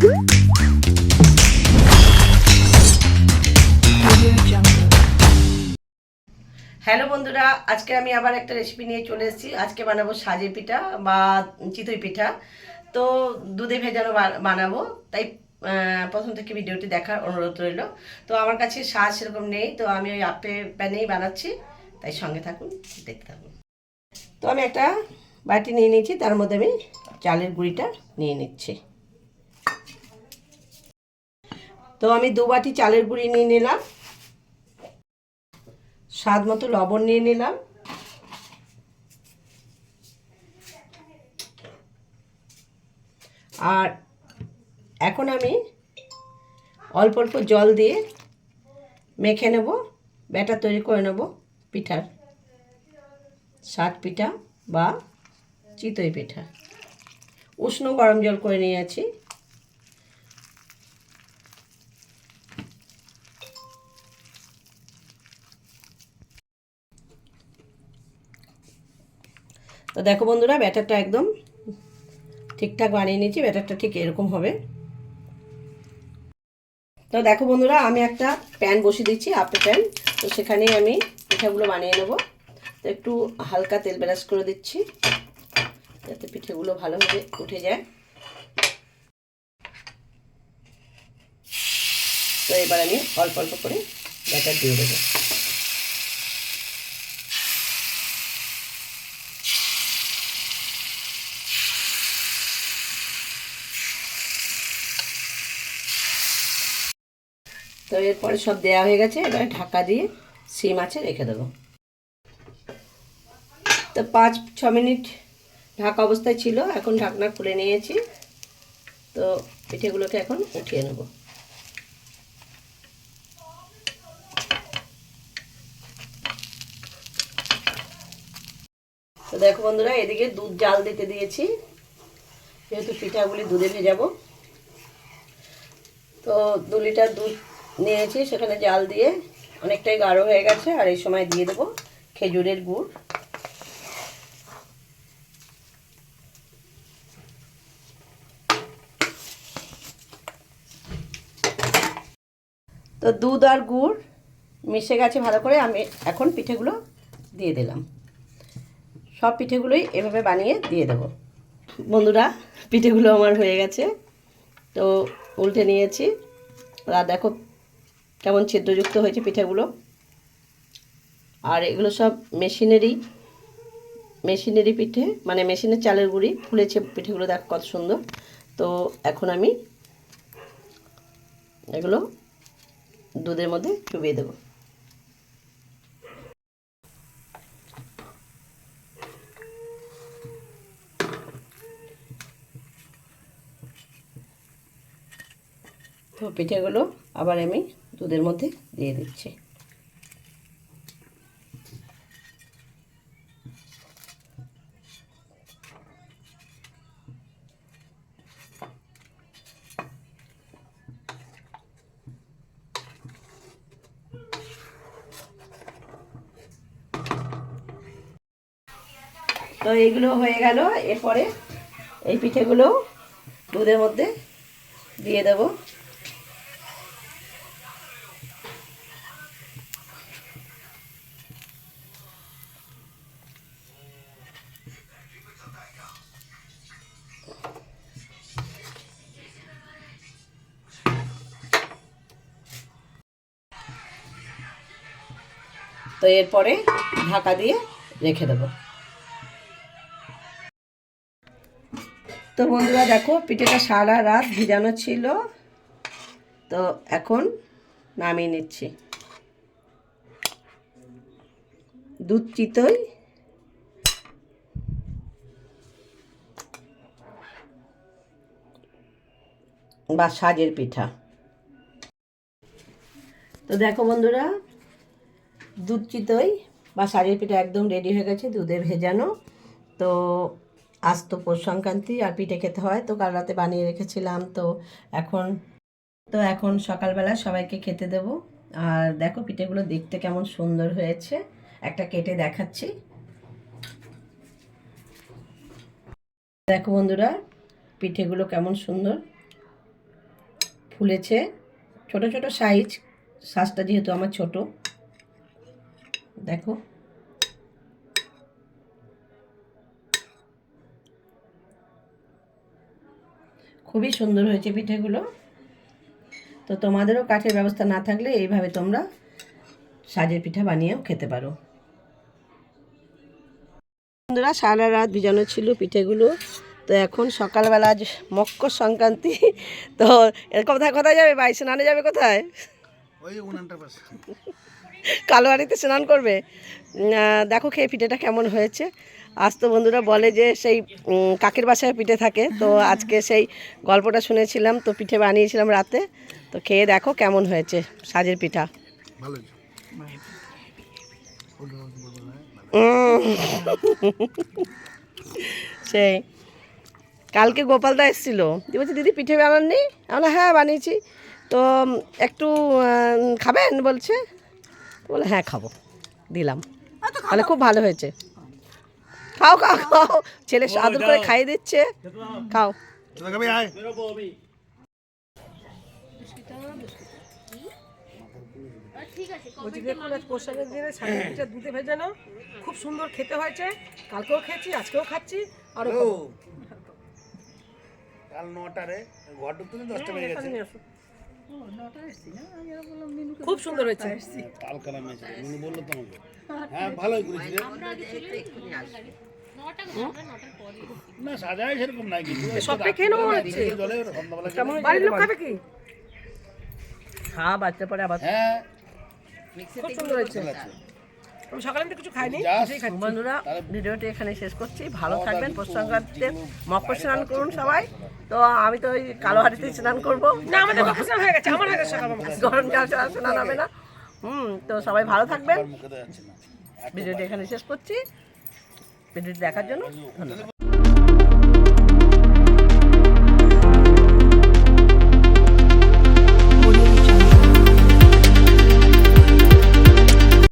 Hello বন্ধুরা, আজকে আমি আবার একটা রেসিপি নিয়ে চলে এসেছি। আজকে বানাবো সাজে পিঠা বা চিতই পিঠা। তো দুধে ভেজানো বানাবো, তাই প্রথম থেকে ভিডিওটি দেখার অনুরোধ রইল। তো আমার কাছে সাজ সেরকম নেই, তো আমি ওই আপে প্যানেই বানাচ্ছি। তাই সঙ্গে থাকুন, দেখতে থাকুন। তো আমি একটা বাটি নিয়ে নিয়েছি, তার মধ্যে আমি চালের গুঁড়িটা নিয়ে নিচ্ছি। তো আমি দু বাটি চালের গুঁড়ি নিয়ে নিলাম। স্বাদ মতো লবণ নিয়ে নিলাম। আর এখন আমি অল্প অল্প জল দিয়ে মেখে নেব, ব্যাটার তৈরি করে নেব পিঠার সাত পিঠা বা চিতই পিঠা। উষ্ণ গরম জল করে নিয়েছি। তো দেখো বন্ধুরা, ব্যাটারটা একদম ঠিকঠাক বানিয়ে নিয়েছি, ব্যাটারটা ঠিক এরকম হবে। তো দেখো বন্ধুরা, আমি একটা প্যান বসিয়ে দিচ্ছি আপে প্যান। তো সেখানে আমি পিঠাগুলো বানিয়ে নেব। তো একটু হালকা তেল ব্রাশ করে দিচ্ছি, যাতে পিঠেগুলো ভালোভাবে উঠে যায়। তো এবার আমি অল্প অল্প করে ব্যাটার দিয়ে দেবো। তো এরপরে সব দেওয়া হয়ে গেছে, এবারে ঢাকা দিয়ে সিম আছে রেখে দেবো। তো পাঁচ, ছ মিনিট ঢাকা অবস্থায় ছিল, এখন ঢাকনা খুলে নিয়েছি। তো পিঠেগুলোকে এখন উঠিয়ে নেব। তো দেখো বন্ধুরা, এদিকে দুধ জাল দিতে দিয়েছি, যেহেতু পিঠাগুলি দুধে ভেজাবো। তো দু লিটার দুধ নিয়েছি, সেখানে জাল দিয়ে অনেকটাই গাঢ় হয়ে গেছে, আর এই সময় দিয়ে দেবো খেজুরের গুড়। তো দুধ আর গুড় মিশে গেছে ভালো করে, আমি এখন পিঠেগুলো দিয়ে দিলাম। সব পিঠেগুলোই এভাবে বানিয়ে দিয়ে দেবো। বন্ধুরা, পিঠেগুলো আমার হয়ে গেছে, তো উল্টে নিয়েছি। আর দেখো কেমন ছিদ্রযুক্ত হয়েছে পিঠেগুলো। আর এগুলো সব মেশিনেরই মেশিনেরই পিঠে মানে মেশিনের চালের গুঁড়ি ফুলেছে পিঠেগুলো, দেখ কত সুন্দর। তো এখন আমি এগুলো দুধের মধ্যে চুবিয়ে দেবো। তো পিঠেগুলো আবার আমি দুধের মধ্যে দিয়ে দিচ্ছি। তো এইগুলো হয়ে গেল। এরপরে এই পিঠেগুলো দুধের মধ্যে দিয়ে দেবো। তো এরপরে ঢাকা দিয়ে রেখে দেবো। তো বন্ধুরা দেখো, পিঠেটা সারা রাত ভিজানো ছিল। তো এখন নামিয়ে নিচ্ছি। দুধ চিতই। বা সাজের পিঠা। তো দেখো বন্ধুরা দুধ চিতই বা শাড়ির পিঠা একদম রেডি হয়ে গেছে, দুধে ভেজানো। তো আজ তো পৌষ সংক্রান্তি আর পিঠে খেতে হয়। তো কাল রাতে বানিয়ে রেখেছিলাম, তো এখন তো এখন সকালবেলা সবাইকে খেতে দেব। আর দেখো পিঠেগুলো দেখতে কেমন সুন্দর হয়েছে। একটা কেটে দেখাচ্ছি। দেখো বন্ধুরা, পিঠেগুলো কেমন সুন্দর ফুলেছে। ছোট ছোট সাইজ সাজটা যেহেতু আমার ছোট। দেখো। খুবই সুন্দর হয়েছে পিঠেগুলো। তো তোমাদেরও কাঠের ব্যবস্থা না থাকলে এইভাবে তোমরা সাজের পিঠা বানিয়েও খেতে পারো। বন্ধুরা, সারা রাত ভিজানো ছিল পিঠেগুলো। তো এখন সকালবেলা আজ মকর সংক্রান্তি। তো কোথায় কোথায় যাবে? ভাই, স্নানে যাবে কোথায়? ওই উনানটার পাশে। কালোয়ারিতে স্নান করবে। দেখো খেয়ে পিঠেটা কেমন হয়েছে। আজ তো বন্ধুরা বলে যে সেই কাকের বাসায় পিঠে থাকে। তো আজকে সেই গল্পটা শুনেছিলাম তো পিঠে বানিয়েছিলাম রাতে। তো খেয়ে দেখো কেমন হয়েছে সাজের পিঠা। সেই। কালকে গোপালদা এসেছিল। দিয়ে বলছে দিদি পিঠে বানাননি? আমরা হ্যাঁ বানিয়েছি। তো একটু খাবেন? বলছে। বলে হ্যাঁ খাব। দিলাম। তাহলে খুব ভালো হয়েছে। খাও খাও খাও। ছেলে আদর করে খাইয়ে দিচ্ছে। খাও। তোরা খাবি আয়। বলছি দেখুন আজ পোশাকের দিনে সাড়ে দুধে ভেজানো খুব সুন্দর খেতে হয়েছে। কালকেও খেয়েছি আজকেও খাচ্ছি। আরও ও। কাল নটারে ঘর ঢুকতে দশটা বেজে গেছে। খুব সুন্দর হয়েছে। মিনু বলল তোমাকে। হ্যাঁ ভালোই করেছিল। না সাজায় সেরকম নাই কিন্তু। খেয়ে হচ্ছে। বাড়ির লোক খাবে কি? খাওয়া বাচ্চা পরে আবার হ্যাঁ খুব সুন্দর হয়েছে সকালে তো কিছু খাইনি বন্ধুরা ভিডিওটি এখানে শেষ করছি। ভালো থাকবেন পৌষ সংক্রান্তিতে মকর স্নান করুন সবাই। তো আমি তো ওই কালো হাড়িতে স্নান করব। না আমাদের হয়ে গেছে আমার হয়ে গেছে সকাল গরম জল ছাড়া স্নান হবে না। হুম তো সবাই ভালো থাকবেন। ভিডিওটি এখানে শেষ করছি। ভিডিওটি দেখার জন্য ধন্যবাদ।